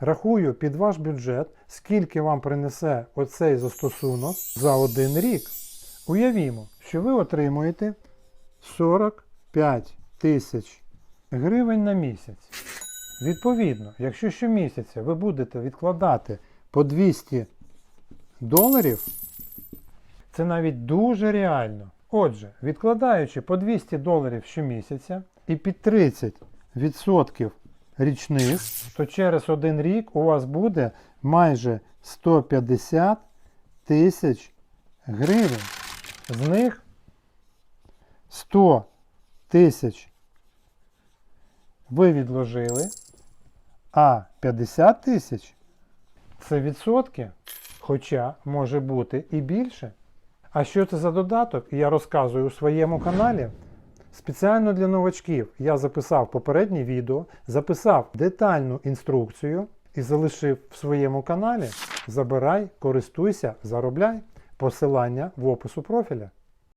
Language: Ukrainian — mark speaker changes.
Speaker 1: рахую під ваш бюджет, скільки вам принесе оцей застосунок за один рік. Уявімо, що ви отримуєте 45 тисяч гривень на місяць. Відповідно, якщо щомісяця ви будете відкладати по 200 доларів, це навіть дуже реально. Отже, відкладаючи по 200 доларів щомісяця і під 30% річних, то через один рік у вас буде майже 150 тисяч гривень. З них 100 тисяч ви відложили, а 50 тисяч це відсотки, хоча може бути і більше. А що це за додаток, я розказую у своєму каналі. Спеціально для новачків я записав попереднє відео, записав детальну інструкцію і залишив в своєму каналі. Забирай, користуйся, заробляй. Посилання в опису профіля.